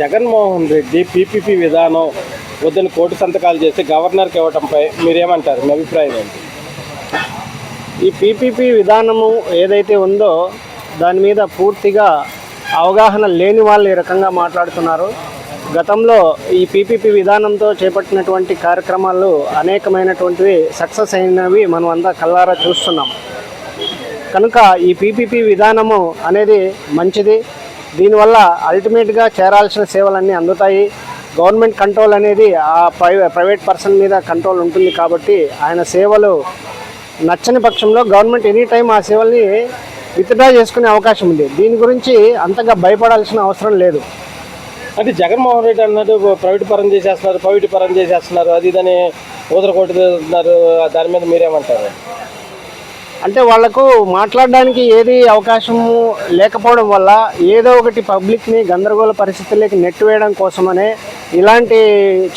Jaganmohan Reddy PPP విధానం వద్దని కోటి సంతకాలు చేసి గవర్నర్కి ఇవ్వటంపై మీరేమంటారు? మీ అభిప్రాయం ఏంటి? ఈ పీపీపీ విధానము ఏదైతే ఉందో దాని మీద పూర్తిగా అవగాహన లేని వాళ్ళు ఈ రకంగా మాట్లాడుతున్నారు. గతంలో ఈ పీపీపీ విధానంతో చేపట్టినటువంటి కార్యక్రమాలు అనేకమైనటువంటివి సక్సెస్ అయినవి మనం అంతా కల్లారా చూస్తున్నాం. కనుక ఈ పీపీపీ విధానము అనేది మంచిది. దీనివల్ల అల్టిమేట్గా చేరాల్సిన సేవలన్నీ అందుతాయి. గవర్నమెంట్ కంట్రోల్ అనేది ఆ ప్రైవే ప్రైవేట్ పర్సన్ మీద కంట్రోల్ ఉంటుంది కాబట్టి ఆయన సేవలు నచ్చని పక్షంలో గవర్నమెంట్ ఎనీ టైం ఆ సేవల్ని విత్డ్రా చేసుకునే అవకాశం ఉంది. దీని గురించి అంతగా భయపడాల్సిన అవసరం లేదు. అంటే జగన్మోహన్ రెడ్డి అన్నట్టు ప్రైవేట్ పరం చేసేస్తున్నారు ప్రైవేట్ పరం చేసేస్తున్నారు అది ఇదని ఊదర కొట్టుతున్నారు దాని మీద మీరేమంటారు? అంటే వాళ్ళకు మాట్లాడడానికి ఏది అవకాశము లేకపోవడం వల్ల ఏదో ఒకటి పబ్లిక్ని గందరగోళ పరిస్థితుల్లోకి నెట్టివేయడం కోసమనే ఇలాంటి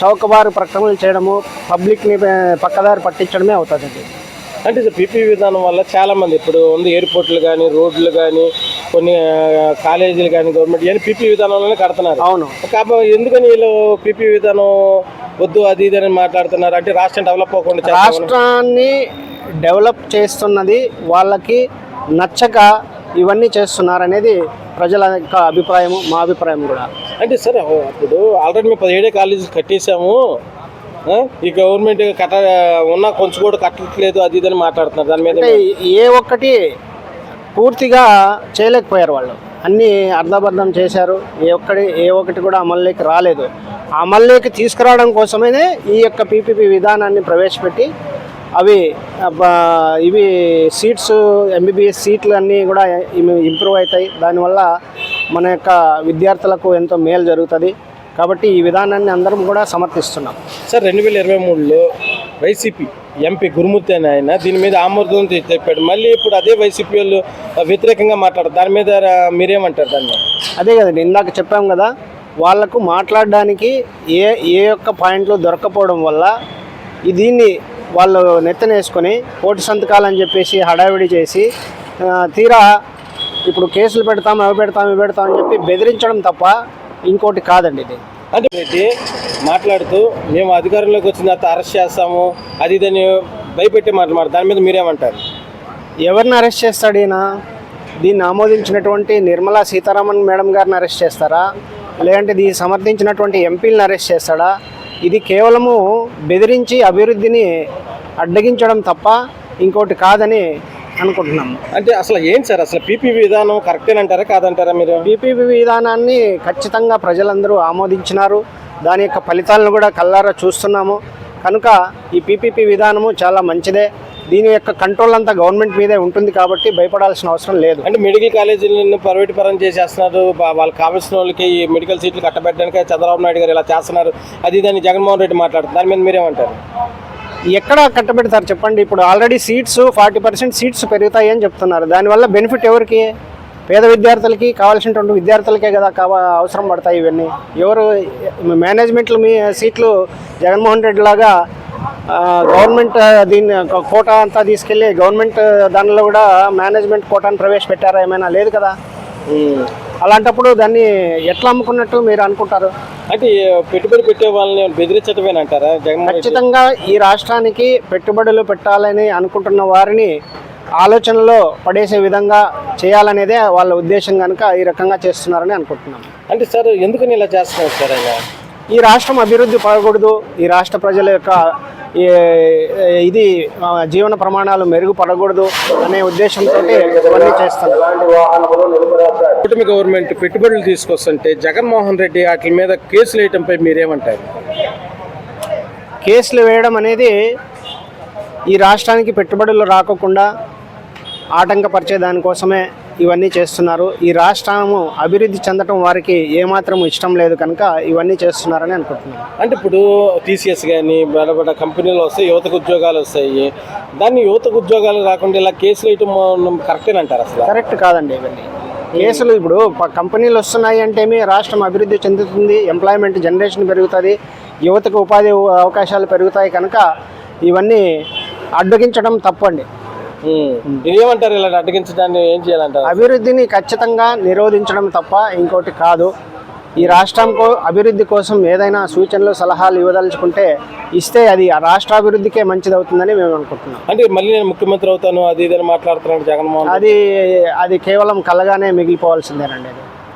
చౌకబారు ప్రకటనలు చేయడము పబ్లిక్ని పక్కదారి పట్టించడమే అవుతుంది అంటే పీపీ విధానం వల్ల చాలా మంది ఇప్పుడు ఉంది ఎయిర్పోర్ట్లు కానీ రోడ్లు కానీ కొన్ని కాలేజీలు కానీ గవర్నమెంట్ ఇవన్నీ పీపీ విధానంలోనే కడుతున్నారు. అవును. కాబట్టి ఎందుకని వీళ్ళు పీపీ విధానం వద్దు అది ఇది అని మాట్లాడుతున్నారు? అంటే రాష్ట్రం డెవలప్ అవ్వకుండా. రాష్ట్రాన్ని డెవలప్ చేస్తున్నది వాళ్ళకి నచ్చక ఇవన్నీ చేస్తున్నారు అనేది ప్రజల యొక్క అభిప్రాయము మా అభిప్రాయం కూడా. అంటే సార్ అప్పుడు ఆల్రెడీ మేము పదిహేడే కాలేజీ కట్టేసాము ఈ గవర్నమెంట్ కట్ట ఉన్న కొంచెం కూడా కట్టట్లేదు అది ఇది అని మాట్లాడుతున్నారు. దాని మీద ఏ ఒక్కటి పూర్తిగా చేయలేకపోయారు వాళ్ళు. అన్నీ అర్ధబద్ధం చేశారు. ఏ ఒక్కటి ఏ ఒక్కటి కూడా అమల్లోకి రాలేదు. అమల్లోకి తీసుకురావడం కోసమే ఈ యొక్క పీపీపీ విధానాన్ని ప్రవేశపెట్టి అవి ఇవి సీట్స్ ఎంబీబీఎస్ సీట్లు అన్నీ కూడా ఇంప్రూవ్ అవుతాయి. దానివల్ల మన యొక్క విద్యార్థులకు ఎంతో మేలు జరుగుతుంది. కాబట్టి ఈ విధానాన్ని అందరం కూడా సమర్థిస్తున్నాం. సార్ రెండు వేల ఇరవై మూడులో వైసీపీ ఎంపీ గురుమూర్తి అని ఆయన దీని మీద ఆమోదం చెప్పాడు మళ్ళీ ఇప్పుడు అదే వైసీపీ వాళ్ళు వ్యతిరేకంగా మాట్లాడారు. దాని మీద మీరేమంటారు దాన్ని అదే కదండి ఇందాక చెప్పాం కదా వాళ్ళకు మాట్లాడడానికి ఏ ఏ యొక్క పాయింట్లు దొరకపోవడం వల్ల దీన్ని వాళ్ళు నెత్తనేసుకొని ఓటు సంతకాలని చెప్పేసి హడావిడి చేసి తీరా ఇప్పుడు కేసులు పెడతాం అవి పెడతాం ఇవి పెడతాం అని చెప్పి బెదిరించడం తప్ప ఇంకోటి కాదండి ఇది. అంటే రెడ్డి మాట్లాడుతూ మేము అధికారంలోకి వచ్చిన తర్వాత అరెస్ట్ చేస్తాము అది ఇదని భయపెట్టి మాట్లాడు దాని మీద మీరేమంటారు? ఎవరిని అరెస్ట్ చేస్తాడు ఈయన? దీన్ని ఆమోదించినటువంటి నిర్మలా సీతారామన్ మేడం గారిని అరెస్ట్ చేస్తారా? లేదంటే దీన్ని సమర్థించినటువంటి ఎంపీలను అరెస్ట్ చేస్తాడా? ఇది కేవలము బెదిరించి అభివృద్ధిని అడ్డగించడం తప్ప ఇంకోటి కాదని అనుకుంటున్నాము అంటే అసలు ఏంటి సార్? అసలు పీపీ విధానం కరెక్టేనంటారా కాదంటారా మీరు? బీపీపీ విధానాన్ని ఖచ్చితంగా ప్రజలందరూ ఆమోదించినారు. దాని యొక్క ఫలితాలను కూడా కల్లారా చూస్తున్నాము. కనుక ఈ పీపీపీ విధానము చాలా మంచిదే. దీని యొక్క కంట్రోల్ అంతా గవర్నమెంట్ మీదే ఉంటుంది కాబట్టి భయపడాల్సిన అవసరం లేదు. అంటే మెడికల్ కాలేజీలను ప్రైవేట్ పరం చేసేస్తున్నారు వాళ్ళకి కావాల్సిన వాళ్ళకి ఈ మెడికల్ సీట్లు కట్టబెట్టడానికి చంద్రబాబు నాయుడు గారు ఇలా చేస్తున్నారు. అది దాన్ని జగన్మోహన్ రెడ్డి మాట్లాడుతున్నారు. దాని మీద మీరేమంటారు? ఎక్కడ కట్టబెడతారు చెప్పండి? ఇప్పుడు already seats forty percent seats పెరుగుతాయి అని చెప్తున్నారు. దానివల్ల బెనిఫిట్ ఎవరికి? పేద విద్యార్థులకి కావాల్సినటువంటి విద్యార్థులకే కదా కావా అవసరం పడతాయి ఇవన్నీ. ఎవరు మేనేజ్మెంట్లు మీ సీట్లు జగన్మోహన్ రెడ్డి లాగా గవర్నమెంట్ దీన్ని కోటా అంతా తీసుకెళ్ళి గవర్నమెంట్ దానిలో కూడా మేనేజ్మెంట్ కోటాను ప్రవేశపెట్టారా ఏమైనా? లేదు కదా. అలాంటప్పుడు దాన్ని ఎట్లా అమ్ముకున్నట్టు మీరు అనుకుంటారు? అంటే పెట్టుబడి పెట్టే వాళ్ళని బెదిరించటమేనంటారా రెడ్డి? ఖచ్చితంగా ఈ రాష్ట్రానికి పెట్టుబడులు పెట్టాలని అనుకుంటున్న వారిని ఆలోచనలో పడేసే విధంగా చేయాలనేదే వాళ్ళ ఉద్దేశం కనుక ఈ రకంగా చేస్తున్నారని అనుకుంటున్నాం. అంటే సార్ ఎందుకని ఇలా చేస్తున్నారు సార్ ఆయన ఈ రాష్ట్రం అభివృద్ధి పడకూడదు. ఈ రాష్ట్ర ప్రజల యొక్క ఇది జీవన ప్రమాణాలు మెరుగుపడకూడదు అనే ఉద్దేశంతో ఇవన్నీ కూటమి గవర్నమెంట్ పెట్టుబడులు తీసుకొస్తుంటే జగన్మోహన్ రెడ్డి వాటి మీద కేసులు వేయటంపై మీరేమంటారు? కేసులు వేయడం అనేది ఈ రాష్ట్రానికి పెట్టుబడులు రాకోకుండా ఆటంకపరిచే దానికోసమే ఇవన్నీ చేస్తున్నారు. ఈ రాష్ట్రము అభివృద్ధి చెందటం వారికి ఏమాత్రం ఇష్టం లేదు కనుక ఇవన్నీ చేస్తున్నారని అనుకుంటున్నాను. అంటే ఇప్పుడు టీసీఎస్ కానీ బడ బడ కంపెనీలు వస్తాయి యువతకు ఉద్యోగాలు వస్తాయి. దాన్ని యువతకు ఉద్యోగాలు రాకుండా ఇలా కేసులు వేయటం కరెక్టేనంటారు అసలు? కరెక్ట్ కాదండి ఇవన్నీ. కేసులు ఇప్పుడు కంపెనీలు వస్తున్నాయి అంటేమి రాష్ట్రం అభివృద్ధి చెందుతుంది ఎంప్లాయ్మెంట్ జనరేషన్ పెరుగుతుంది యువతకు ఉపాధి అవకాశాలు పెరుగుతాయి కనుక ఇవన్నీ అడ్డగించడం తప్పండి. ఏమంటారు ఇలా అడ్డగించడాన్ని ఏం చేయాలంటారు? అభివృద్ధిని ఖచ్చితంగా నిరోధించడం తప్ప ఇంకోటి కాదు. ఈ రాష్ట్రం కో అభివృద్ధి కోసం ఏదైనా సూచనలు సలహాలు ఇవ్వదలుచుకుంటే ఇస్తే అది ఆ రాష్ట్ర అభివృద్ధికే మంచిది అవుతుందని మేము అనుకుంటున్నాం. అంటే మళ్ళీ నేను ముఖ్యమంత్రి అవుతాను అది ఇదని మాట్లాడుతున్నాడు జగన్మోహన్. అది అది కేవలం కలగానే మిగిలిపోవాల్సిందేనండి అది.